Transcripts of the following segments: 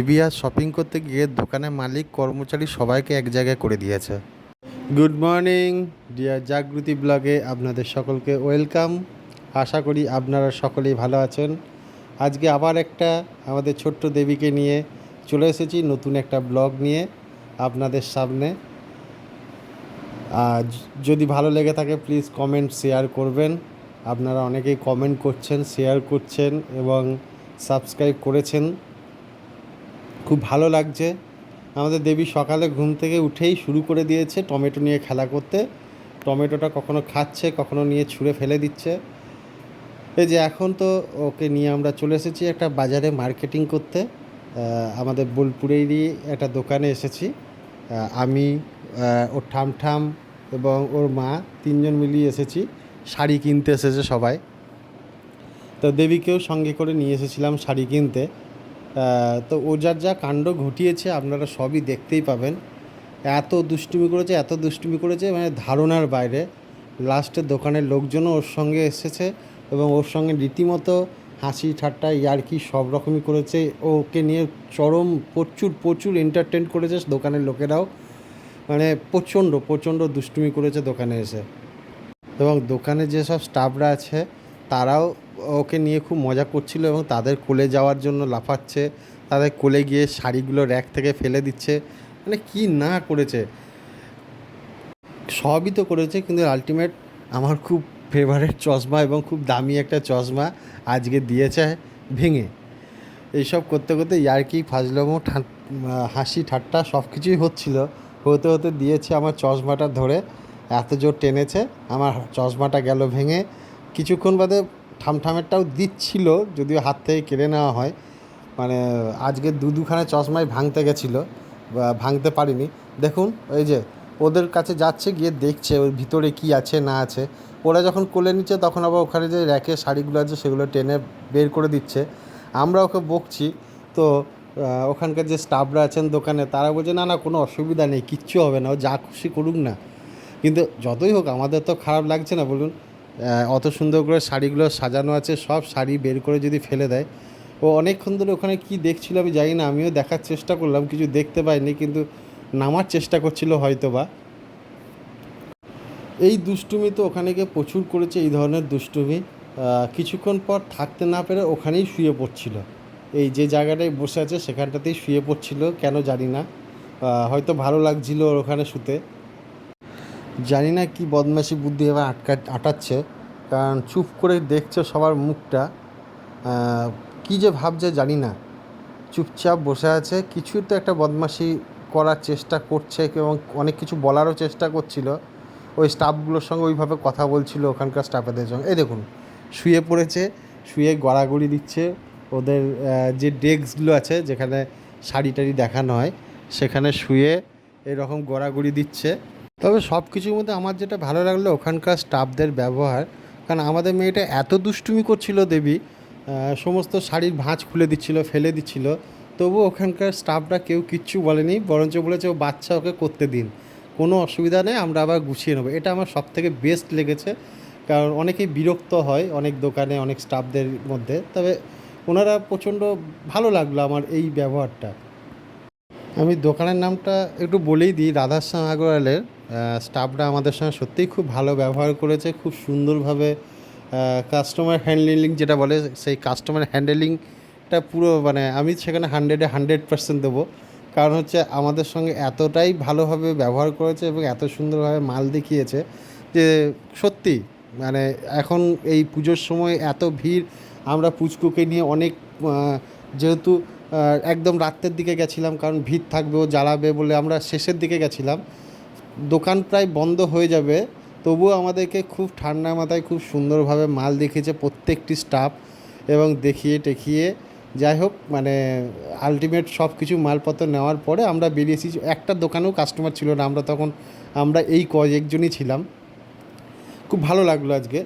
ABR shopping করতে গিয়ে দোকানের মালিক কর্মচারী সবাইকে এক জায়গায় করে দিয়েছে। গুড মর্নিং ডিয়ার জাগৃতি ব্লগে আপনাদের সকলকে ওয়েলকাম আশা করি আপনারা সকলেই ভালো আছেন। আজকে আবার একটা আমাদের ছোট্ট দেবীকে নিয়ে চলে এসেছি নতুন একটা ব্লগ নিয়ে আপনাদের সামনে। আর যদি ভালো লেগে থাকে প্লিজ কমেন্ট শেয়ার করবেন। আপনারা অনেকেই কমেন্ট করছেন শেয়ার করছেন এবং সাবস্ক্রাইব করেছেন। খুব ভালো লাগছে। আমাদের দেবী সকালে ঘুম থেকে উঠেই শুরু করে দিয়েছে টমেটো নিয়ে খেলা করতে। টমেটোটা কখনো খাচ্ছে, কখনো নিয়ে ছুঁড়ে ফেলে দিচ্ছে। এই যে এখন তো ওকে নিয়ে আমরা চলে এসেছি একটা বাজারে মার্কেটিং করতে। আমাদের বোলপুরেরই একটা দোকানে এসেছি। আমি ওর ঠাম ঠাম এবং ওর মা তিনজন মিলিয়ে এসেছি। শাড়ি কিনতে এসেছে সবাই। তো দেবীকেও সঙ্গে করে নিয়ে এসেছিলাম শাড়ি কিনতে। তো ও যার যা কাণ্ড ঘটিয়েছে আপনারা সবই দেখতেই পাবেন। এত দুষ্টুমি করেছে, এত দুষ্টুমি করেছে মানে ধারণার বাইরে। লাস্টে দোকানের লোকজনও ওর সঙ্গে এসেছে এবং ওর সঙ্গে রীতিমতো হাসি ঠাট্টা, ইয়ার্কি সব রকমই করেছে। ওকে নিয়ে চরম প্রচুর প্রচুর এন্টারটেন করেছে দোকানের লোকেরাও। মানে প্রচণ্ড প্রচণ্ড দুষ্টুমি করেছে দোকানে এসে। এবং দোকানে যেসব স্টাফরা আছে তারাও ওকে নিয়ে খুব মজা করছিল এবং তাদের কোলে যাওয়ার জন্য লাফাচ্ছে। তাদের কোলে গিয়ে শাড়িগুলো র্যাক থেকে ফেলে দিচ্ছে। মানে কি না করেছে? সবই তো করেছে, কিন্তু আলটিমেট আমার খুব ফেভারেট চশমা এবং খুব দামি একটা চশমা আজকে দিয়েছে ভেঙে। এইসব করতে করতে ইয়ার্কি, ফাজলামো হাসি, ঠাট্টা সব কিছুই হচ্ছিল। হতে হতে দিয়েছে আমার চশমাটা ধরে। এত জোর টেনেছে, আমার চশমাটা গেল ভেঙে। কিছুক্ষণ বাদে ঠামঠামেরটাও দিচ্ছিল, যদিও হাত থেকে কেড়ে নেওয়া হয়। মানে আজকে দু দুখানে চশমাই ভাঙতে গেছিল ভাঙতে পারিনি। দেখুন ওই যে ওদের কাছে যাচ্ছে, গিয়ে দেখছে ওর ভিতরে কি আছে, না আছে। ওরা যখন কোলে নিচ্ছে, তখন আবার ওখানে যে র্যাকে শাড়িগুলো আছে, সেগুলো টেনে বের করে দিচ্ছে। আমরা ওকে বকছি, তো ওখানকার যে স্টাফরা আছেন দোকানে, তারা বলছে, না না, কোনো অসুবিধা নেই, কিচ্ছু হবে না, ও যা খুশি করুক না। কিন্তু যতই হোক, আমাদের তো খারাপ লাগছে না, বলুন। অত সুন্দর করে শাড়িগুলো সাজানো আছে, সব শাড়ি বের করে যদি ফেলে দেয়। ও অনেকক্ষণ ধরে ওখানে কি দেখছিল আমি জানি না, আমিও দেখার চেষ্টা করলাম, কিছু দেখতে পাইনি, কিন্তু নামার চেষ্টা করছিল হয়তো বা এই দুষ্টুমি তো ওখানে গিয়ে প্রচুর করেছে, এই ধরনের দুষ্টুমি। কিছুক্ষণ পর থাকতে না পেরে ওখানেই শুয়ে পড়ছিল। এই যে জায়গাটায় বসে আছে, সেখানটাতেই শুয়ে পড়ছিল, কেন জানি না। হয়তো ভালো লাগছিল ওর ওখানে শুতে। জানি না কি বদমাশি বুদ্ধি এবার আটকা, আটাচ্ছে, কারণ চুপ করে দেখছে সবার মুখটা কি যে ভাবছে জানি না। চুপচাপ বসে আছে কিছু তো একটা বদমাশি করার চেষ্টা করছে এবং অনেক কিছু বলারও চেষ্টা করছিল। ওই স্টাফগুলোর সঙ্গে ওইভাবে কথা বলছিল ওখানকার স্টাফেদের সঙ্গে। এই দেখুন, শুয়ে পড়েছে, শুয়ে গড়াগড়ি দিচ্ছে। ওদের যে ডেস্কগুলো আছে, যেখানে শাড়ি টাড়ি দেখানো হয়, সেখানে শুয়ে এরকম গড়াগড়ি দিচ্ছে। তবে সব কিছুর মধ্যে আমার যেটা ভালো লাগল ওখানকার স্টাফদের ব্যবহার, কারণ আমাদের মেয়েটা এত দুষ্টুমি করছিল দেবী সমস্ত শাড়ির ভাঁজ খুলে দিচ্ছিল, ফেলে দিচ্ছিল তবু ওখানকার স্টাফরা কেউ কিচ্ছু বলেনি, বরঞ্চ বলেছে ও বাচ্চা ওকে করতে দিন। কোনো অসুবিধা নেই, আমরা আবার গুছিয়ে নেব। এটা আমার সব থেকে বেস্ট লেগেছে, কারণ অনেকেই বিরক্ত হয় অনেক দোকানে, অনেক স্টাফদের মধ্যে, তবে ওনারা প্রচণ্ড ভালো লাগল আমার এই ব্যবহারটা। আমি দোকানের নামটা একটু বলেই দিই রাধাশ্যাম আগরওয়ালের স্টাফরা আমাদের সঙ্গে সত্যিই খুব ভালো ব্যবহার করেছে, খুব সুন্দরভাবে কাস্টমার হ্যান্ডেলিং যেটা বলে, সেই কাস্টমার হ্যান্ডেলিংটা পুরো মানে আমি সেখানে হান্ড্রেডে হান্ড্রেড পার্সেন্ট দেবো। কারণ হচ্ছে আমাদের সঙ্গে এতটাই ভালোভাবে ব্যবহার করেছে এবং এত সুন্দরভাবে মাল দেখিয়েছে যে সত্যি মানে এখন এই পুজোর সময় এত ভিড়, আমরা পুচকুকে নিয়ে অনেক যেহেতু একদম রাত্রের দিকে গেছিলাম কারণ ভিড় থাকবে, ও জ্বালাবে বলে আমরা শেষের দিকে গেছিলাম। দোকান প্রায় বন্ধ হয়ে যাবে। তবুও আমাদেরকে খুব ঠান্ডা মাথায় খুব সুন্দরভাবে মাল দেখিয়েছে প্রত্যেকটি স্টাফ এবং দেখিয়ে টেখিয়ে যাই হোক মানে আলটিমেট সব কিছু মালপত্র নেওয়ার পরে আমরা বেরিয়েছি। একটা দোকানেও কাস্টমার ছিল না, আমরা তখন, আমরা এই কয়েকজনই ছিলাম। খুব ভালো লাগল আজকে।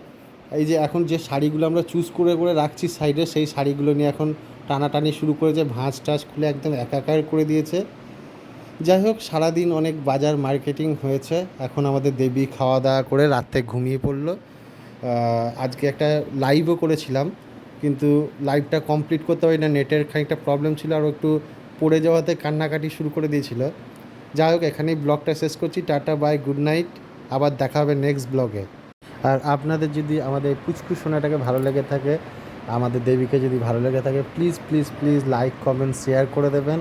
এই যে এখন যে শাড়িগুলো আমরা চুজ করে করে রাখছি সাইডে সেই শাড়িগুলো নিয়ে এখন টানাটানি শুরু করেছে। ভাঁজ টাঁজ খুলে একদম একাকার করে দিয়েছে। যাই হোক, সারাদিন অনেক বাজার মার্কেটিং হয়েছে। এখন আমাদের দেবী খাওয়া দাওয়া করে রাত্রে ঘুমিয়ে পড়ল। আজকে একটা লাইভও করেছিলাম, কিন্তু লাইভটা কমপ্লিট করতে পারি না নেটের খানিকটা প্রবলেম ছিল আর একটু পড়ে যাওয়াতে কান্নাকাটি শুরু করে দিয়েছিল। যাই হোক, এখানেই ব্লগটা শেষ করছি। টাটা বাই গুড নাইট আবার দেখা হবে নেক্সট ব্লগে আর আপনাদের যদি আমাদের পুচকু সোনাটাকে ভালো লেগে থাকে, আমাদের দেবীকে যদি ভালো লেগে থাকে please please please like comment share করে দেবেন।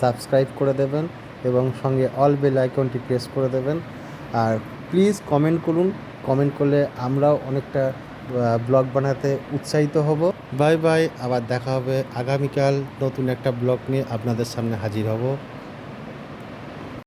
সাবস্ক্রাইব করে দেবেন। এবং সঙ্গে অল বেল আইকনটি প্রেস করে দেবেন। আর প্লিজ কমেন্ট করুন। কমেন্ট করলে আমরাও অনেকটা ব্লগ বানাতে উৎসাহিত হব। বাই বাই, আবার দেখা হবে আগামীকাল নতুন একটা ব্লগ নিয়ে আপনাদের সামনে হাজির হব।